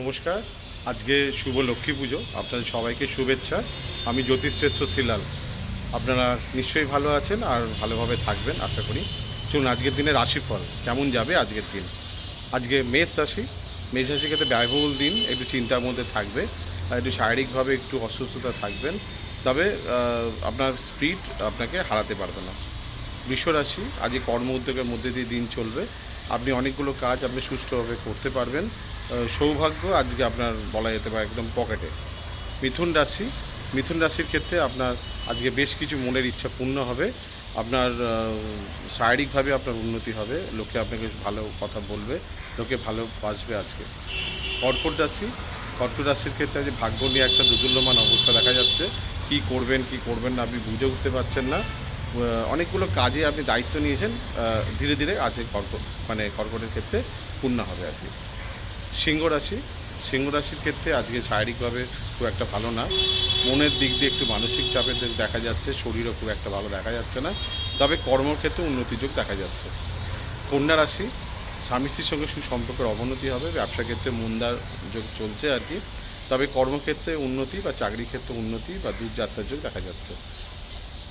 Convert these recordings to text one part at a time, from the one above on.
নমস্কার। আজকে শুভ লক্ষ্মী পুজো। আপনাদের সবাইকে শুভেচ্ছা। আমি জ্যোতিষশ্রেষ্ঠ সিলাল আপনারা নিশ্চয়ই ভালো আছেন আর ভালোভাবে থাকবেন, আশা করি। চলুন, আজকের দিনে রাশিফল কেমন যাবে আজকের দিন? আজকে মেষ রাশি। মেষ রাশি ক্ষেত্রে ব্যয়বহুল দিন, একটু চিন্তার মধ্যে থাকবে আর একটু শারীরিকভাবে একটু অসুস্থতা থাকবেন। তবে আপনার স্পিড আপনাকে হারাতে পারবে না। বৃষ রাশি, আজকে কর্ম উদ্যোগের মধ্যে দিয়ে দিন চলবে। আপনি অনেকগুলো কাজ আপনি সুষ্ঠুভাবে করতে পারবেন। সৌভাগ্য আজকে আপনার বলা যেতে পারে একদম পকেটে। মিথুন রাশি, মিথুন রাশির ক্ষেত্রে আপনার আজকে বেশ কিছু মনের ইচ্ছা পূর্ণ হবে। আপনার শারীরিকভাবে আপনার উন্নতি হবে। লোকে আপনাকে ভালো কথা বলবে, লোকে ভালো বাসবে আজকে। কর্কট রাশি, কর্কট রাশির ক্ষেত্রে আজ ভাগ্য নিয়ে একটা দুদুল্যমান অবস্থা দেখা যাচ্ছে। কি করবেন কি করবেন না, আপনি বুঝে উঠতে পারছেন না। অনেকগুলো কাজে আপনি দায়িত্ব নিয়েছেন ধীরে ধীরে আজকে কর্কট মানে কর্কটের ক্ষেত্রে পূর্ণ হবে আর কি সিংহ রাশি। সিংহ রাশির ক্ষেত্রে আজকে শারীরিকভাবে খুব একটা ভালো না। মনের দিক দিয়ে একটু মানসিক চাপের দিক দেখা যাচ্ছে, শরীরও খুব একটা ভালো দেখা যাচ্ছে না। তবে কর্মক্ষেত্রে উন্নতি যোগ দেখা যাচ্ছে। কন্যা রাশি, স্বামী স্ত্রীর সঙ্গে সুসম্পর্কের অবনতি হবে ব্যবসা ক্ষেত্রে মন্দার যোগ চলছে আর কি। তবে কর্মক্ষেত্রে উন্নতি বা চাকরি ক্ষেত্রে উন্নতি বা দূরযাত্রার যোগ দেখা যাচ্ছে।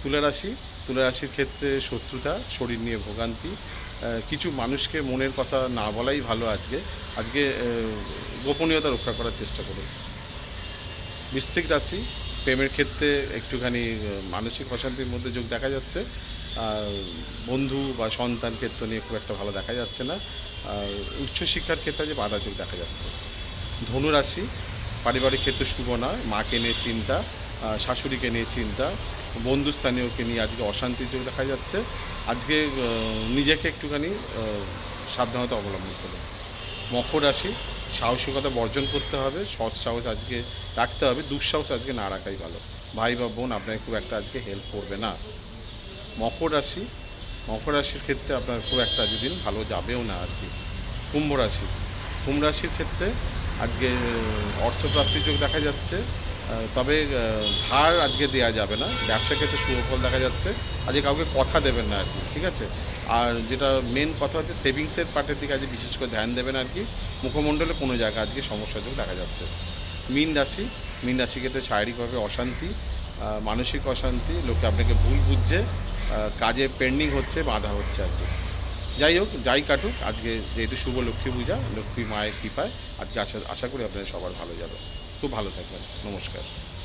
তুলা রাশি, তুলা রাশির ক্ষেত্রে শত্রুতা, শরীর নিয়ে ভোগান্তি কিছু মানুষকে মনের কথা না বলাই ভালো আজকে। আজকে গোপনীয়তা রক্ষা করার চেষ্টা করুন। বৃশ্চিক রাশি, প্রেমের ক্ষেত্রে একটুখানি মানসিক অশান্তির মধ্যে যোগ দেখা যাচ্ছে। আর বন্ধু বা সন্তান ক্ষেত্র নিয়ে খুব একটা ভালো দেখা যাচ্ছে না। আর উচ্চশিক্ষার ক্ষেত্রে যে বাধা যোগ দেখা যাচ্ছে। ধনু রাশি পারিবারিক ক্ষেত্রে শুভ নয়, মাকে নিয়ে চিন্তা শাশুড়িকে নিয়ে চিন্তা, বন্ধুস্থানীয়কে নিয়ে আজকে অশান্তির যোগ দেখা যাচ্ছে। আজকে নিজেকে একটুখানি সাবধানতা অবলম্বন করুন। মকর রাশি, সাহসিকতা বর্জন করতে হবে, সৎ সাহস আজকে রাখতে হবে, দুঃসাহস আজকে না রাখাই ভালো। ভাই বা বোন, আপনাকে খুব একটা আজকে হেল্প করবে না। মকর রাশি, মকর রাশির ক্ষেত্রে আপনার খুব একটা আজকে দিন ভালো যাবেও না আর কি কুম্ভ রাশি, কুম্ভ রাশির ক্ষেত্রে আজকে অর্থপ্রাপ্তির যোগ দেখা যাচ্ছে। তবে ধার আজকে দেওয়া যাবে না। ব্যবসা ক্ষেত্রে শুভফল দেখা যাচ্ছে। আজকে কাউকে কথা দেবেন না আর কি, ঠিক আছে? আর যেটা মেন কথা হচ্ছে সেভিংসের পার্টের দিকে আজকে বিশেষ করে ধ্যান দেবেন আর কি। মুখমণ্ডলে কোনো জায়গায় আজকে সমস্যা যোগ দেখা যাচ্ছে। মিন রাশি মিন রাশি ক্ষেত্রে শারীরিকভাবে অশান্তি মানসিক অশান্তি, লোকে আপনাকে ভুল বুঝছে কাজে পেন্ডিং হচ্ছে, বাধা হচ্ছে আর কি। যাই হোক, যাই কাটুক, আজকে যেহেতু শুভ লক্ষ্মী পূজা, লক্ষ্মী মায়ের কৃপায় আজকে আশা আশা করি আপনাদের সবার ভালো যাবে। খুব ভালো থাকবেন। নমস্কার।